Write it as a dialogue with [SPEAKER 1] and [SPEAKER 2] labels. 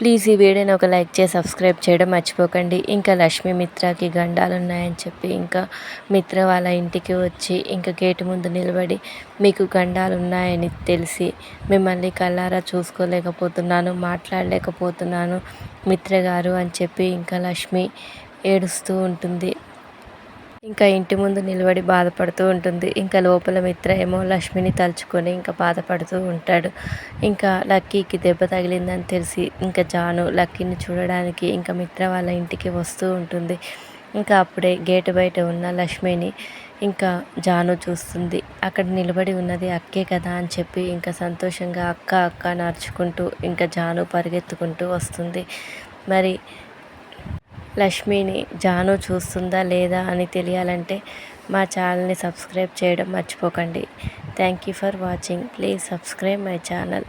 [SPEAKER 1] Please ఈ వీడియోని ఒక లైక్ చేసి సబ్స్క్రైబ్ చేయడం మర్చిపోకండి. ఇంకా లక్ష్మీ మిత్రకి గండాలు ఉన్నాయని చెప్పి ఇంకా మిత్ర వాళ్ళ ఇంటికి వచ్చి ఇంకా గేటు ముందు నిలబడి మీకు గండాలు ఉన్నాయని తెలిసి మిమ్మల్ని కళ్ళారా చూసుకోలేకపోతున్నాను మాట్లాడలేకపోతున్నాను మిత్ర గారు అని చెప్పి ఇంకా లక్ష్మి ఏడుస్తూ ఉంటుంది. ఇంకా ఇంటి ముందు నిలబడి బాధపడుతూ ఉంటుంది. ఇంకా లోపల మిత్ర ఏమో లక్ష్మిని తలుచుకొని ఇంకా బాధపడుతూ ఉంటాడు. ఇంకా లక్కీకి దెబ్బ తగిలిందని తెలిసి ఇంకా జాను లక్కీని చూడడానికి ఇంకా మిత్ర వాళ్ళ ఇంటికి వస్తూ ఉంటుంది. ఇంకా అప్పుడే గేటు బయట ఉన్న లక్ష్మిని ఇంకా జాను చూస్తుంది. అక్కడ నిలబడి ఉన్నది అక్కే కదా అని చెప్పి ఇంకా సంతోషంగా అక్క అక్క నడుచుకుంటూ ఇంకా జాను పరిగెత్తుకుంటూ వస్తుంది. మరి లక్ష్మిని జాను చూస్తుందా లేదా అని తెలియాలంటే మా ఛానల్ని సబ్స్క్రైబ్ చేయడం మర్చిపోకండి. Thank you for watching. Please subscribe my channel.